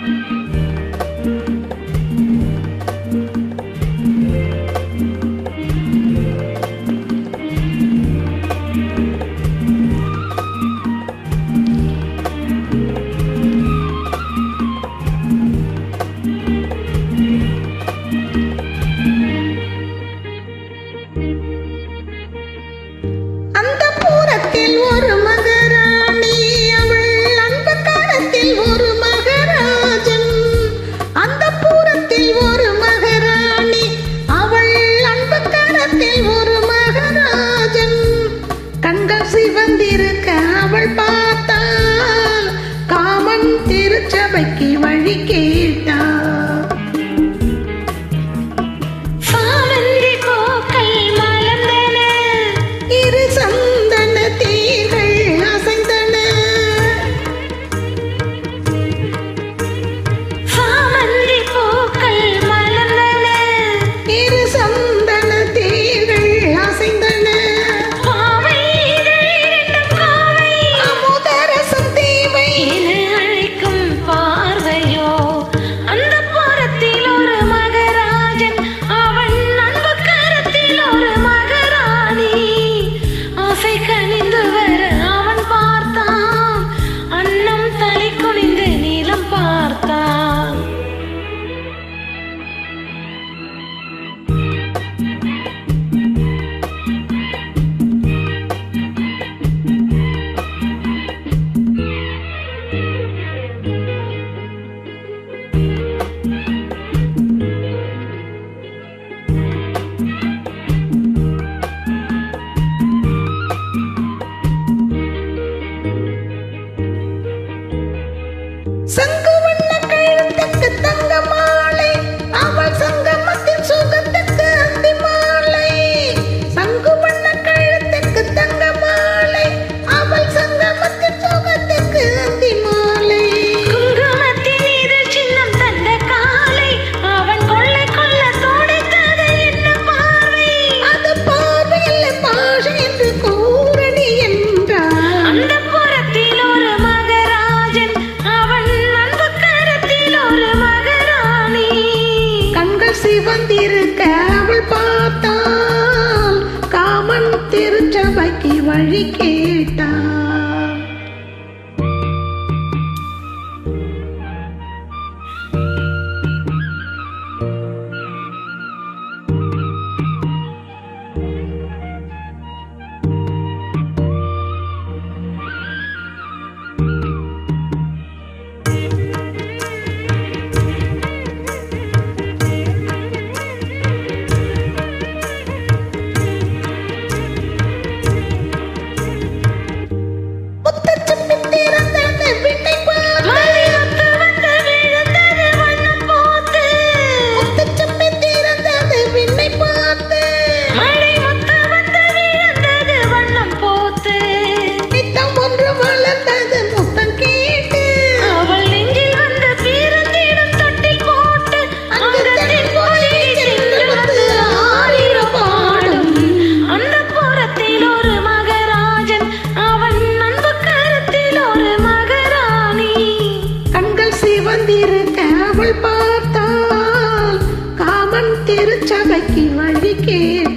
Música இருக்க அவள் பார்த்தாள் காமன் திருச்சபைக்கு வழிக்கே திருச்சபைக்கு வழி கேள்.